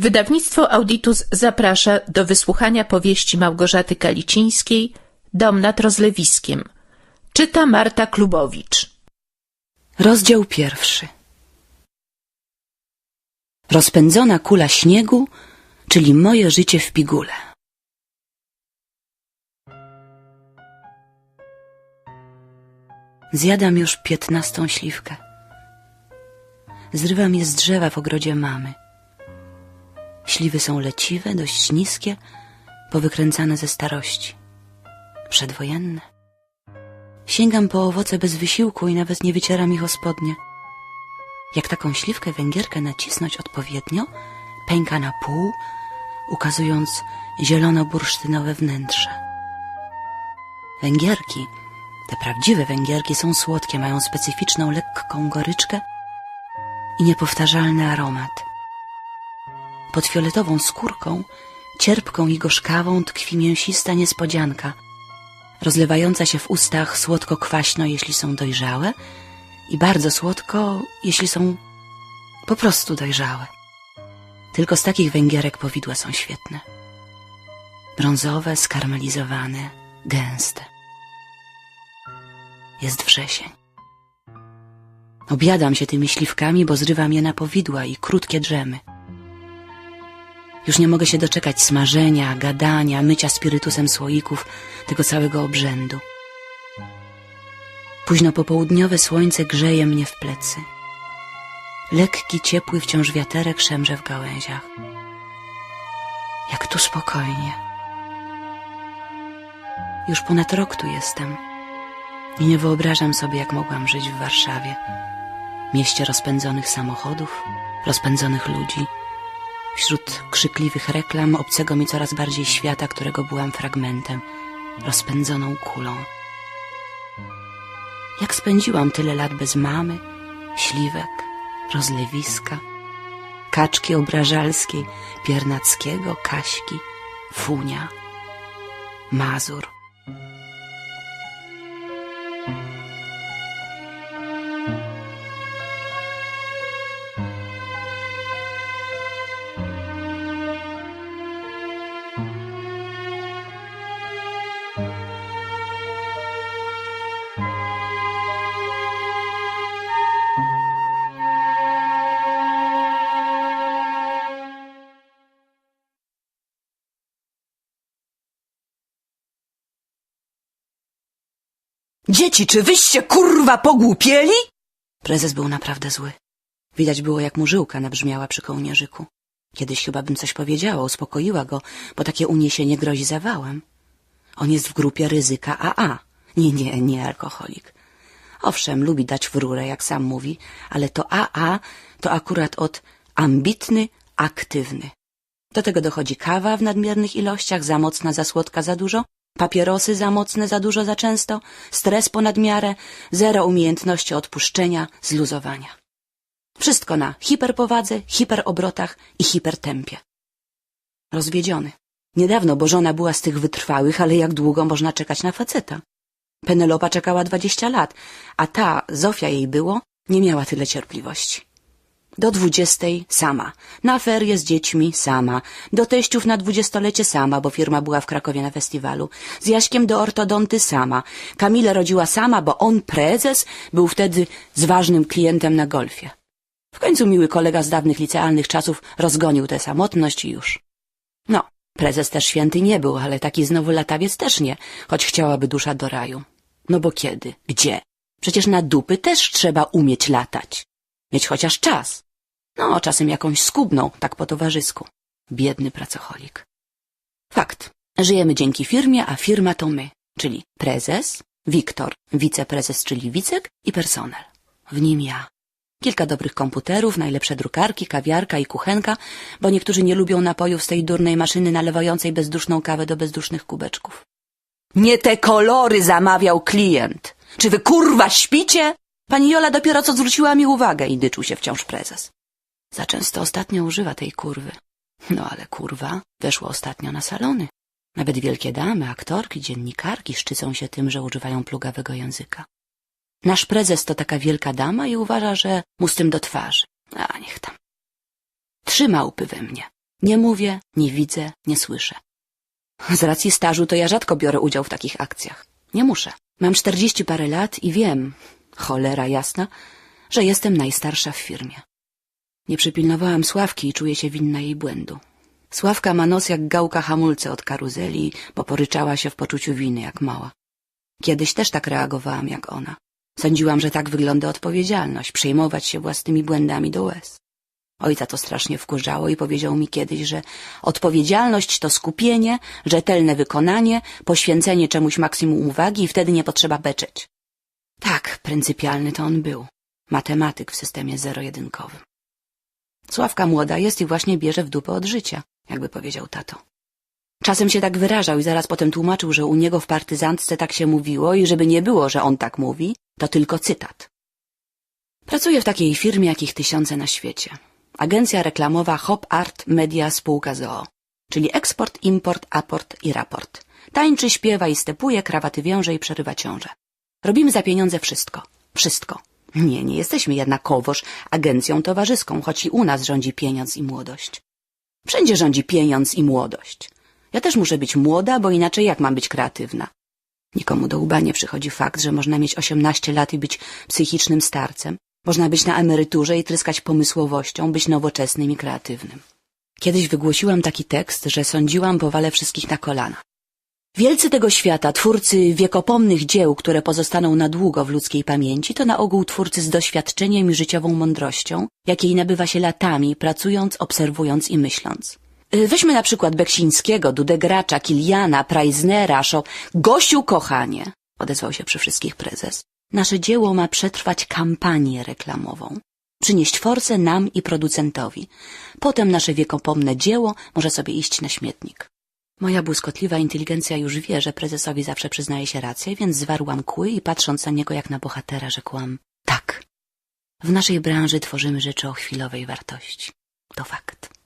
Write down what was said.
Wydawnictwo Auditus zaprasza do wysłuchania powieści Małgorzaty Kalicińskiej Dom nad rozlewiskiem. Czyta Marta Klubowicz. Rozdział pierwszy. Rozpędzona kula śniegu, czyli moje życie w pigule. Zjadam już piętnastą śliwkę. Zrywam je z drzewa w ogrodzie mamy. Śliwy są leciwe, dość niskie, powykręcane ze starości. Przedwojenne. Sięgam po owoce bez wysiłku i nawet nie wycieram ich o spodnie. Jak taką śliwkę węgierkę nacisnąć odpowiednio, pęka na pół, ukazując zielono-bursztynowe wnętrze. Węgierki, te prawdziwe węgierki są słodkie, mają specyficzną, lekką goryczkę i niepowtarzalny aromat. Pod fioletową skórką, cierpką i gorzkawą tkwi mięsista niespodzianka, rozlewająca się w ustach słodko-kwaśno, jeśli są dojrzałe i bardzo słodko, jeśli są po prostu dojrzałe. Tylko z takich węgierek powidła są świetne. Brązowe, skarmelizowane, gęste. Jest wrzesień. Obiadam się tymi śliwkami, bo zrywam je na powidła i krótkie drzemy. Już nie mogę się doczekać smażenia, gadania, mycia spirytusem słoików, tego całego obrzędu. Późno popołudniowe słońce grzeje mnie w plecy. Lekki, ciepły wciąż wiaterek szemrze w gałęziach. Jak tu spokojnie. Już ponad rok tu jestem i nie wyobrażam sobie, jak mogłam żyć w Warszawie. Mieście rozpędzonych samochodów, rozpędzonych ludzi, wśród krzykliwych reklam obcego mi coraz bardziej świata, którego byłam fragmentem, rozpędzoną kulą. Jak spędziłam tyle lat bez mamy, śliwek, rozlewiska, kaczki obrażalskiej, piernackiego, kaśki, funia, mazur. Dzieci, czy wyście kurwa pogłupieli? Prezes był naprawdę zły. Widać było, jak mu żyłka nabrzmiała przy kołnierzyku. Kiedyś chyba bym coś powiedziała, uspokoiła go, bo takie uniesienie grozi zawałem. On jest w grupie ryzyka AA. Nie, nie, nie alkoholik. Owszem, lubi dać w rurę, jak sam mówi, ale to AA to akurat od ambitny, aktywny. Do tego dochodzi kawa w nadmiernych ilościach, za mocna, za słodka, za dużo, papierosy za mocne, za dużo, za często, stres ponad miarę, zero umiejętności odpuszczenia, zluzowania. Wszystko na hiperpowadze, hiperobrotach i hipertempie. Rozwiedziony. Niedawno, bo żona była z tych wytrwałych, ale jak długo można czekać na faceta? Penelopa czekała dwadzieścia lat, a ta, Zofia jej było, nie miała tyle cierpliwości. Do dwudziestej sama, na ferie z dziećmi sama, do teściów na dwudziestolecie sama, bo firma była w Krakowie na festiwalu, z Jaśkiem do ortodonty sama, Kamilę rodziła sama, bo on, prezes, był wtedy z ważnym klientem na golfie. W końcu miły kolega z dawnych licealnych czasów rozgonił tę samotność i już. No, prezes też święty nie był, ale taki znowu latawiec też nie, choć chciałaby dusza do raju. No bo kiedy? Gdzie? Przecież na dupy też trzeba umieć latać. Mieć chociaż czas. No, czasem jakąś skubną, tak po towarzysku. Biedny pracocholik. Fakt. Żyjemy dzięki firmie, a firma to my, czyli prezes, Wiktor, wiceprezes, czyli Wicek i personel. W nim ja. Kilka dobrych komputerów, najlepsze drukarki, kawiarka i kuchenka, bo niektórzy nie lubią napojów z tej durnej maszyny nalewającej bezduszną kawę do bezdusznych kubeczków. Nie te kolory zamawiał klient. Czy wy kurwa śpicie? Pani Jola dopiero co zwróciła mi uwagę i dyczył się wciąż prezes. Za często ostatnio używa tej kurwy. No ale kurwa weszła ostatnio na salony. Nawet wielkie damy, aktorki, dziennikarki szczycą się tym, że używają plugawego języka. Nasz prezes to taka wielka dama i uważa, że mu z tym do twarzy. A niech tam. Trzy małpy we mnie. Nie mówię, nie widzę, nie słyszę. Z racji stażu to ja rzadko biorę udział w takich akcjach. Nie muszę. Mam czterdzieści parę lat i wiem, cholera jasna, że jestem najstarsza w firmie. Nie przypilnowałam Sławki i czuję się winna jej błędu. Sławka ma nos jak gałka hamulce od karuzeli, bo poryczała się w poczuciu winy jak mała. Kiedyś też tak reagowałam jak ona. Sądziłam, że tak wygląda odpowiedzialność, przejmować się własnymi błędami do łez. Ojca to strasznie wkurzało i powiedział mi kiedyś, że odpowiedzialność to skupienie, rzetelne wykonanie, poświęcenie czemuś maksimum uwagi i wtedy nie potrzeba beczeć. Tak, pryncypialny to on był. Matematyk w systemie zero-jedynkowym. Sławka młoda jest i właśnie bierze w dupę od życia, jakby powiedział tato. Czasem się tak wyrażał i zaraz potem tłumaczył, że u niego w partyzantce tak się mówiło i żeby nie było, że on tak mówi, to tylko cytat. Pracuję w takiej firmie, jakich tysiące na świecie. Agencja reklamowa Hop Art Media Spółka ZOO, czyli eksport, import, aport i raport. Tańczy, śpiewa i stepuje, krawaty wiąże i przerywa ciąże. Robimy za pieniądze wszystko. Wszystko. Nie, nie jesteśmy jednakowoż agencją towarzyską, choć i u nas rządzi pieniądz i młodość. Wszędzie rządzi pieniądz i młodość. Ja też muszę być młoda, bo inaczej jak mam być kreatywna? Nikomu do łba nie przychodzi fakt, że można mieć 18 lat i być psychicznym starcem. Można być na emeryturze i tryskać pomysłowością, być nowoczesnym i kreatywnym. Kiedyś wygłosiłam taki tekst, że sądziłam powalę wszystkich na kolana. Wielcy tego świata, twórcy wiekopomnych dzieł, które pozostaną na długo w ludzkiej pamięci, to na ogół twórcy z doświadczeniem i życiową mądrością, jakiej nabywa się latami, pracując, obserwując i myśląc. Y, Weźmy na przykład Beksińskiego, Dudegracza, Kiliana, Preisnera, Szo... Gosiu, kochanie! Odezwał się przy wszystkich prezes. Nasze dzieło ma przetrwać kampanię reklamową. Przynieść forsę nam i producentowi. Potem nasze wiekopomne dzieło może sobie iść na śmietnik. Moja błyskotliwa inteligencja już wie, że prezesowi zawsze przyznaje się rację, więc zwarłam kły i patrząc na niego jak na bohatera, rzekłam tak. W naszej branży tworzymy rzeczy o chwilowej wartości. To fakt.